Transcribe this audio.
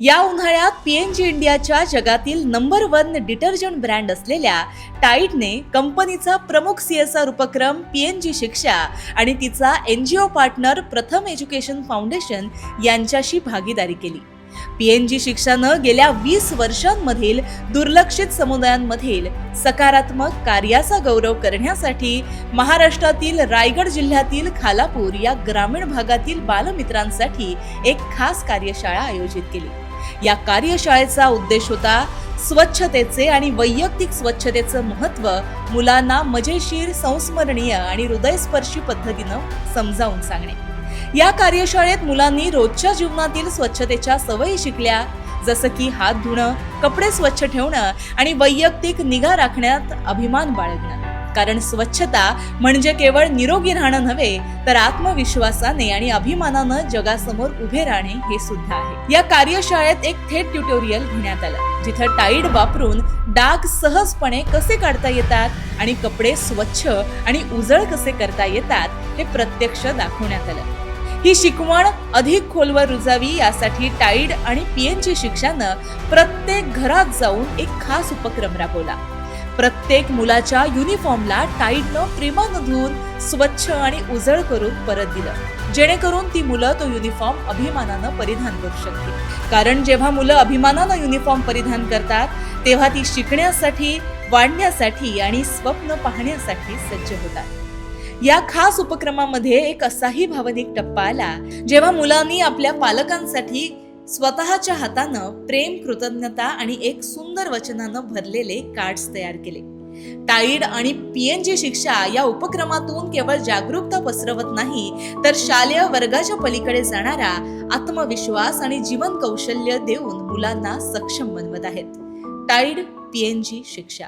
या उन्हाळ्यात पीएनजी इंडियाच्या जगातील नंबर वन डिटर्जंट ब्रँड असलेल्या टाईडने कंपनीचा प्रमुख सीएसआर उपक्रम पीएनजी शिक्षा आणि तिचा N G O partner Pratham education foundation यांच्याशी भागीदारी केली. पीएनजी शिक्षानं गेल्या वीस वर्षांमधील दुर्लक्षित समुदायांमधील सकारात्मक कार्याचा गौरव करण्यासाठी महाराष्ट्रातील रायगड जिल्ह्यातील खालापूर या ग्रामीण भागातील बालमित्रांसाठी एक खास कार्यशाळा आयोजित केली. या कार्यशाळेचा उद्देश होता स्वच्छतेचे आणि वैयक्तिक स्वच्छतेचं महत्त्व मुलांना मजेशीर संस्मरणीय आणि हृदयस्पर्शी पद्धतीनं समजावून सांगणे. या कार्यशाळेत मुलांनी रोजच्या जीवनातील स्वच्छतेच्या सवयी शिकल्या जसं की हात धुणं कपडे स्वच्छ ठेवणं आणि वैयक्तिक निगा राखण्यात अभिमान बाळगणं. कारण स्वच्छता म्हणजे केवळ निरोगी राहणं नव्हे तर आत्मविश्वासाने आणि अभिमानानं जगासमोर उभे राहणे हे सुद्धा आहे. या कार्यशाळेत एक थेट ट्युटोरियल घेण्यात आलं जिथं टाईड वापरून डाग सहजपणे कसे काढता येतात आणि कपडे स्वच्छ आणि उजळ कसे करता येतात हे प्रत्यक्ष दाखवण्यात आलं. ही शिकवण अधिक खोलवर रुजावी यासाठी टाईड आणि पीएनजी शिक्षानं प्रत्येक घरात जाऊन एक खास उपक्रम राबवला. प्रत्येक मुलाच्या युनिफॉर्मला टाईटनं प्रेमानं धुवून स्वच्छ आणि उजळ करून परत दिलं. जेणेकरून ती मुलं तो युनिफॉर्म अभिमानानं परिधान करू शकतील. कारण जेव्हा मुलं अभिमानानं युनिफॉर्म परिधान करतात तेव्हा ती शिकण्यासाठी वाढण्यासाठी आणि स्वप्न पाहण्यासाठी सज्ज होतात. या खास उपक्रमामध्ये एक असाही भावनिक टप्पा आला जेव्हा मुलांनी आपल्या पालकांसाठी स्वतःच्या हातानं प्रेम कृतज्ञता आणि एक सुंदर वचनानं भरलेले कार्ड्स तयार केले. टाईड आणि पीएनजी शिक्षा या उपक्रमातून केवळ जागरूकता पसरवत नाही तर शालेय वर्गाच्या पलीकडे जाणारा आत्मविश्वास आणि जीवन कौशल्य देऊन मुलांना सक्षम बनवत आहेत. टाईड पीएनजी शिक्षा.